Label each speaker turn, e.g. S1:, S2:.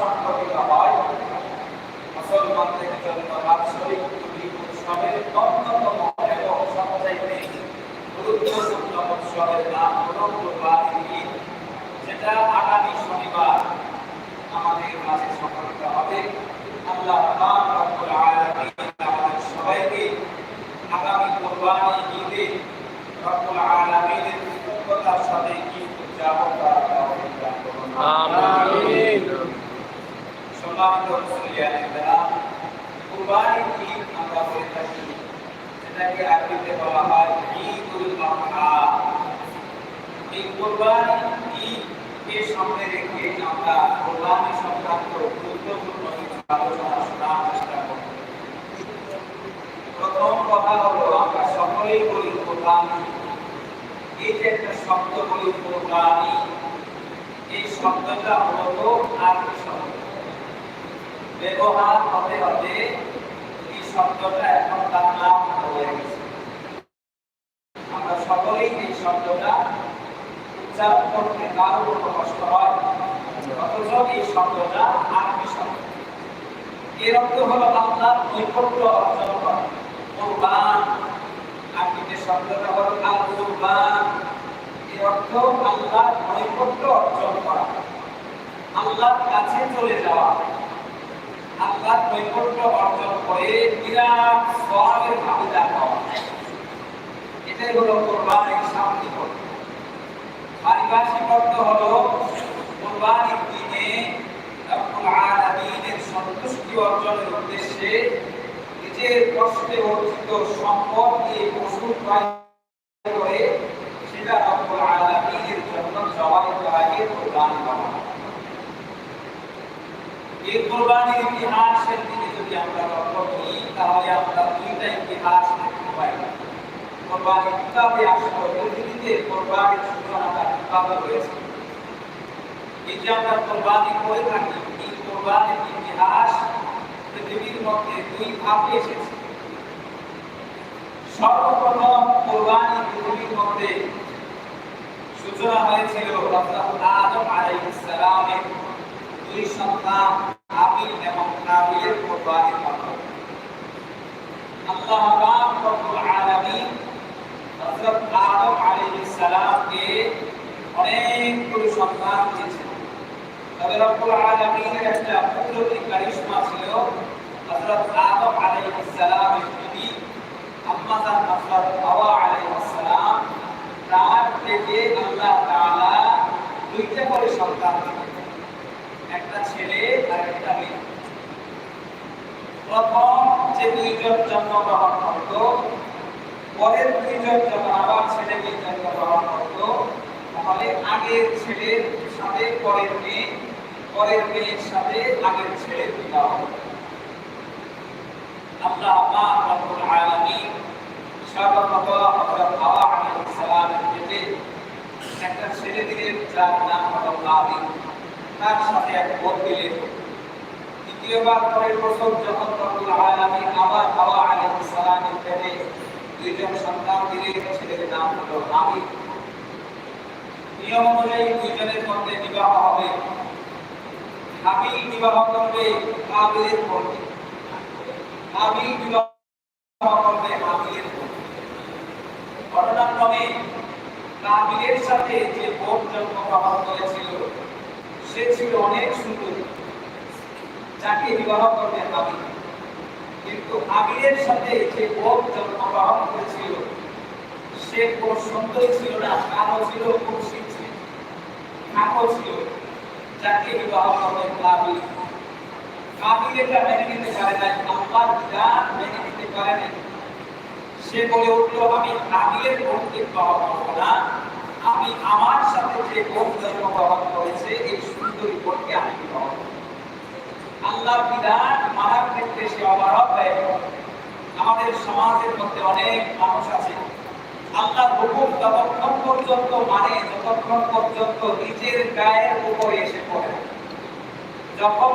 S1: সংঘটিত হয় মুসলমানদের জন্য বাৎসরিক ঈদ উৎসবের অন্যতম এবং সবচাইতে গুরুত্বপূর্ণ উৎসবের নাম হল যেটা আগামী শনিবার আমাদের মাঝে সংঘটিত হবে। আল্লাহ রব্বুল আলামিন সাথে ঈদ উদযাপন সম্মানিত মুসলিয়ানের দ্বারা কুরবানির ঈদ আমরা বলে থাকি যেটাকে আরবিতে বলা হয় ঈদুল আযহা এই কুরবানি ঈদ সামনে রেখে আমরা কুরবানি সংক্রান্ত গুরুত্বপূর্ণ কিছু আলোচনা শোনার চেষ্টা করব প্রথম কথা হলো আমরা সকলেই বলি কোরবানি এই যে একটা শব্দ বলি কোরবানি এই শব্দটা মূলত আরবি শব্দ? ব্যবহার হতে হতে এই শব্দটা এখন নাম হয়ে গেছে। আমরা সকলেই এই শব্দটা উচ্চারণ করতে কারও কোনো কষ্ট হয়। অথচ এই শব্দটা আরবি শব্দ। এর অর্থ হলো আপনার নৈকট্য অর্জন করা। কোরবান আরবিতে শব্দটা হলো আল কোরবান এর অর্থ আল্লাহর নৈকট্য অর্জন করা। আল্লাহর কাছে চলে যাওয়া। আল্লাহর নৈকট্য অর্জন করে বিরাট সওয়াবের ভাগিদার হওয়া এটাই হলো কোরবানির শান্তি পারিভাষিক অর্থ হলো কোরবানির দিনে আলামিনের সন্তুষ্টি অর্জনের উদ্দেশ্যে নিজের কষ্টে অর্জিত সম্পদ দিয়ে পশু ক্রয় করে সেটা রব্বুল আলামিনের জন্য জবাই করাকে কোরবানি বলা হয় এই কোরবানির ইতিহাসের দিকে যদি আমরা লক্ষ্য করি, তাহলে আমরা দুইটা ইতিহাস দেখতে পাই। কোরবানি কিতাবে আসলো পৃথিবীতে কোরবানির সূচনাটা কিতাবে রয়েছে এই যে আমরা কোরবানি করে থাকি, এই কোরবানির ইতিহাস পৃথিবীর মধ্যে দুই ভাবে এসেছে। সর্বপ্রথম কোরবানি পৃথিবীর মধ্যে সূচনা হয়েছিল আদম আলাইহিস সালামের দুই সন্তান হাবিল এবং কাবিলের কোরবানির মাধ্যমে আল্লাহ পাক রব্বুল আলামিন হযরত আদম আলাইহিস সালামকে অনেকগুলো সন্তান দিয়েছেন। তবে রব্বুল আলামিনের একটা কুদরতি কারিশমা ছিল, হযরত আদম আলাইহিস সালামের বিবি আম্মা হযরত হাওয়া আলাইহিস সালাম তার থেকে আল্লাহ তাআলা দুইটা করে সন্তান দিলেন। একটা ছেলে আর একটা মেয়ে। প্রথম যে দুইজন জন্মগ্রহণ করত, পরের দুইজন যখন আবার ছেলে মেয়ে জন্মগ্রহণ করত, তাহলে আগের ছেলের সাথে পরের মেয়ে, পরের মেয়ের সাথে আগের ছেলের বিবাহ আল্লাহ পাক রব্বুল আলামিন সর্বপ্রথম হযরত হাওয়া আলাইহিস সালামের একটা ছেলে দিলেন যার নাম হলো কাবিল তার সাথে এক বোন দিলেন দ্বিতীয়বার পরের বছর যখন রব্বুল আলামিন আবার হাওয়া আলাইহিস সালামের পেটে দুইজন সন্তান দিলেন ছেলের নাম হলো হামিদ নিয়ম অনুযায়ী দুইজনের মধ্যে বিবাহ হবে। হাবিল বিবাহ করবে কাবিলের বোনকে হাবিল বিবাহ করবে বোনকে ঘটনাক্রমে কাবিলের সাথে যে বোন জন্মগ্রহণ করেছিল সে ছিল অনেক সুন্দর। যাকে বিবাহ করবে হাবিল কিন্তু হাবিলের সাথে যে বোন জন্মগ্রহণ করেছিল, সে খুব সুন্দর ছিল না, কালো ছিল শীত ছিল। কালো ছিল, যাকে বিবাহ করবে কাবিল। কাবিল এটা মেনে নিতে পারে নাই বিধান মেনে নিতে পারে নাই। সে বলে উঠল, আমি বোনকে বিবাহ করব না। আমি আমার সাথে যে বোন জন্মগ্রহণ করেছে, এই সুন্দরী বোনকে আমি বিবাহ করব আল্লাহ বিধান মানার ক্ষেত্রে সে অবারত হয়ে আমাদের সমাজের মধ্যে অনেক মানুষ আছে। আল্লাহ হুকুম ততক্ষণ পর্যন্ত মানে যতক্ষণ পর্যন্ত নিজের গায়ের উপরে এসে পড়ে যখন